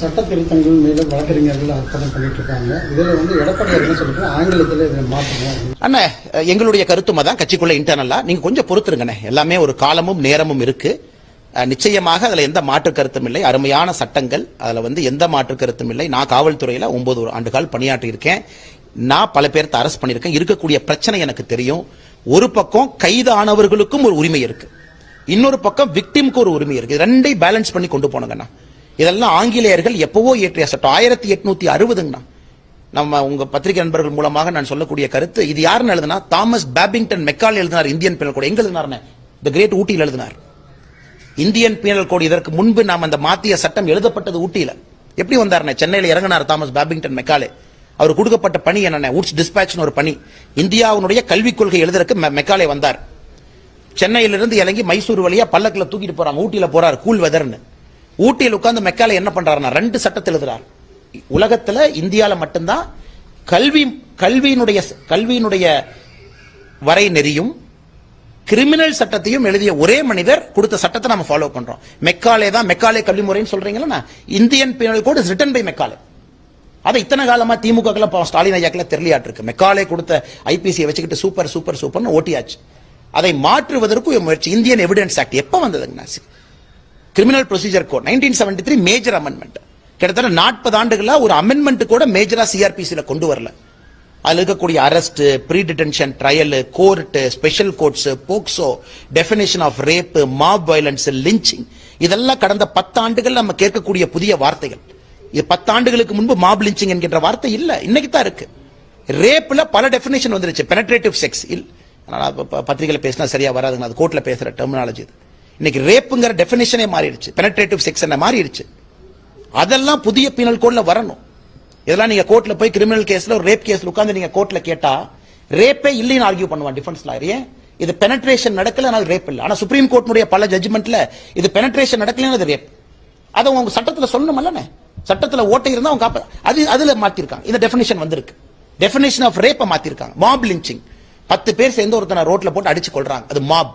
சட்ட திருத்தங்கள் மீது வழக்கறிஞர்கள் அர்ப்பணம் பண்ணிட்டு இருக்காங்க இதுல வந்து எடப்பாடி என்ன சொல்லிட்டு ஆங்கிலத்தில் இதை மாற்றணும். அண்ணா எங்களுடைய கருத்துமா தான் கட்சிக்குள்ள இன்டர்னலா நீங்க கொஞ்சம் பொறுத்துருங்கண்ணே. எல்லாமே ஒரு காலமும் நேரமும் இருக்கு. நிச்சயமாக அதுல எந்த மாற்று கருத்தும் இல்லை. அருமையான சட்டங்கள் அதுல வந்து எந்த மாற்று கருத்தும் இல்லை. நான் காவல்துறையில ஒன்பது ஆண்டுகால் பணியாற்றி இருக்கேன் நான் பல பேர்த்த அரெஸ்ட் பண்ணியிருக்கேன். இருக்கக்கூடிய பிரச்சனை எனக்கு தெரியும். ஒரு பக்கம் கைதானவர்களுக்கும் ஒரு உரிமை இருக்கு. இன்னொரு பக்கம் விக்டிம்க்கு ஒரு உரிமை இருக்கு. ரெண்டையும் பேலன்ஸ் பண்ணி கொண்டு போனங்கண்ணா. இதெல்லாம் ஆங்கிலேயர்கள் எப்பவோ இயற்றிய சட்டம். ஆயிரத்தி எட்நூத்தி அறுபதுங்கண்ணா நம்ம உங்க பத்திரிகை நண்பர்கள் மூலமாக நான் சொல்லக்கூடிய கருத்து. இது யாருன்னு எழுதுனா தாமஸ் பேபிங்டன் மெக்கால் எழுதினார் இந்தியன் பீனல் கோட். எங்க எழுதினார் த கிரேட் ஊட்டியில் எழுதினார். இந்தியன் பீனல் கோடு இதற்கு முன்பு நாம் அந்த மாத்திய சட்டம் எழுதப்பட்டது ஊட்டியில. எப்படி வந்தாருண்ணே சென்னையில் இறங்கினார் தாமஸ் பேபிங்டன் மெக்காலே. அவர் கொடுக்கப்பட்ட பணி என்னென்ன? உட்ஸ் டிஸ்பேட்ச்னு ஒரு பணி. இந்தியாவுடைய கல்விக் கொள்கை எழுதுறதுக்கு மெக்காலே வந்தார். சென்னையிலிருந்து இறங்கி மைசூர் வழியா பல்லக்கில் தூக்கிட்டு போறாங்க ஊட்டியில போறார். கூல் வெதர்னு ஊட்டியில் உட்கார்ந்து மெக்கால என்ன பண்றாருன்னா ரெண்டு சட்டத்தை எழுதுறார். உலகத்துல இந்தியால மட்டும்தான் கல்வி கல்வியினுடைய கல்வியினுடைய வரை நெறியும் கிரிமினல் சட்டத்தையும் எழுதிய ஒரே மனிதர் கொடுத்த சட்டத்தை நம்ம ஃபாலோ பண்றோம். மெக்காலே தான் மெக்காலே கல்வி முறைன்னு சொல்றீங்களா Indian penal code is written by Macaulay. அதை இத்தனை காலமா திமுக ஸ்டாலின் ஐயாக்கெல்லாம் தெரியலையாட்டு இருக்கு மெக்காலே கொடுத்த ஐபிசியை வச்சுக்கிட்டு சூப்பர் சூப்பர் சூப்பர்னு ஓட்டியாச்சு. அதை மாற்றுவதற்கு முயற்சி. இந்தியன் எவிடன்ஸ் ஆக்ட் எப்போ வந்ததுங்க criminal procedure code nineteen seventy three major amendment கிட்டத்தட்ட நாற்பது ஆண்டுகளா ஒரு அமெண்ட்மெண்ட் கூட மேஜரா சிஆர்பிசியில் கொண்டு வரல. அதில் இருக்கக்கூடிய arrest pre detention trial court special courts POCSO definition of rape mob violence lynching இதெல்லாம் கடந்த பத்தாண்டுகள் நம்ம கேட்கக்கூடிய புதிய வார்த்தைகள். இது பத்தாண்டுகளுக்கு முன்பு மாப் லிஞ்சிங் என்கின்ற வார்த்தை இல்லை. இன்னைக்கு தான் இருக்கு. ரேப்ல பல டெபினேஷன் வந்துருச்சு. பெனட்ரேட்டிவ் செக்ஸ் பத்திரிகையில் ப- பேசினா சரியா வராதுங்க. அது கோர்ட்ல பேசுற டெர்மினாலஜி இது. இன்னைக்கு ரேப்புங்கிற டெபினேஷனே மாறிடுச்சு. பெனட்ரேட்டிவ் செக்ஸ் என்ன மாறிடுச்சு. அதெல்லாம் புதிய பீனல் கோட்ல வரணும். இதெல்லாம் நீங்க கோர்ட்ல போய் கிரிமினல் கேஸ்ல ஒரு ரேப் கேஸ்ல உட்கார்ந்து நீங்க கோர்ட்ல கேட்டா ரேப்பே இல்லைன்னு ஆர்கியூ பண்ணுவான் டிஃபென்ஸ் லாயர் ஏன்? இது பெனட்ரேஷன் நடக்கல ஆனால் ரேப் இல்லை. ஆனா சுப்ரீம் கோர்ட்னுடைய பல ஜட்ஜ்மெண்ட்ல இது பெனட்ரேஷன் நடக்கலன்னு அது ரேப் அதை உங்க சட்டத்துல சொல்லணுமல்லனே சட்டத்துல ஓட்டை இருந்தா அவங்க காப்ப அது அதுல மாத்திருக்காங்க. இந்த டெஃபினேஷன் வந்திருக்கு. டெஃபினேஷன் ஆஃப் ரேப்பை மாத்திருக்காங்க. மாப் லிஞ்சிங் பத்து பேர் சேர்ந்து ஒருத்தனை ரோட்ல போட்டு அடிச்சு கொள்றாங்க அது மாப்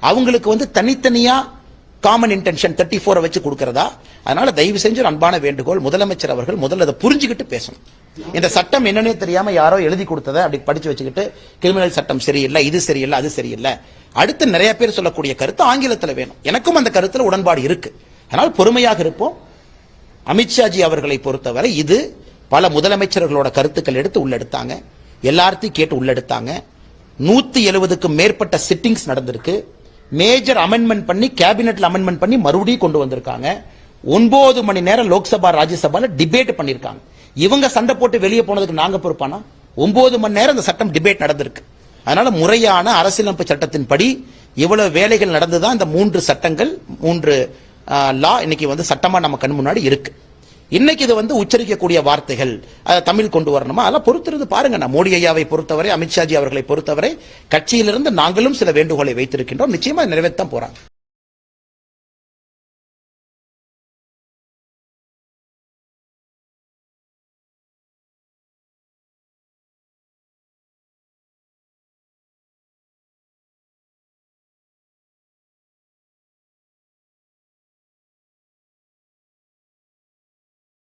அவங்களுக்கு வந்து தனித்தனியா காமன் இன்டென்ஷன் தேர்ட்டி ஃபோரை வச்சு கொடுக்கறதா? அதனால தயவு செஞ்சு ஒரு அன்பான வேண்டுகோள் முதலமைச்சர் அவர்கள் முதல்ல அதை புரிஞ்சுக்கிட்டு பேசணும். இந்த சட்டம் என்னன்னே தெரியாம யாரோ எழுதி கொடுத்ததை அப்படி படிச்சு வச்சுக்கிட்டு கிரிமினல் சட்டம் சரியில்லை இது சரியில்லை அது சரியில்லை. அடுத்து நிறைய பேர் சொல்லக்கூடிய கருத்து ஆங்கிலத்தில் வேணும். எனக்கும் அந்த கருத்தில் உடன்பாடு இருக்கு. அதனால் பொறுமையாக இருப்போம். அமித்ஷாஜி அவர்களை பொறுத்தவரை இது பல முதலமைச்சர்களோட கருத்துக்கள் எடுத்து உள்ளெடுத்தாங்க. எல்லார்த்தையும் கேட்டு உள்ளெடுத்தாங்க. நூத்தி எழுபதுக்கும் மேற்பட்ட சிட்டிங்ஸ் நடந்திருக்கு. மேஜர் அமெண்ட்மெண்ட் பண்ணி கேபினெட்ல அமெண்ட்மெண்ட் பண்ணி மறுபடியும் கொண்டு வந்திருக்காங்க. ஒன்பது மணி நேரம் லோக்சபா ராஜ்யசபால டிபேட் பண்ணிருக்காங்க இவங்க சண்டை போட்டு வெளியே போனதுக்கு நாங்க பொறுப்பானா? ஒன்பது மணி நேரம் இந்த சட்டம் டிபேட் நடந்திருக்கு. அதனால முறையான அரசியலமைப்பு சட்டத்தின்படி இவ்வளவு வேலைகள் நடந்துதான் இந்த மூன்று சட்டங்கள் மூன்று லா இன்னைக்கு வந்து சட்டமா நம்ம கண் முன்னாடி இருக்கு. இன்னைக்கு இது வந்து உச்சரிக்கக்கூடிய வார்த்தைகள் தமிழ் கொண்டு வரணுமா? அதெல்லாம் பொறுத்திருந்து பாருங்க. நான் மோடி ஐயாவை பொறுத்தவரை அமித்ஷாஜி அவர்களை பொறுத்தவரை கட்சியிலிருந்து நாங்களும் சில வேண்டுகோளை வைத்திருக்கின்றோம். நிச்சயமா நிறைவேற்ற போறாங்க.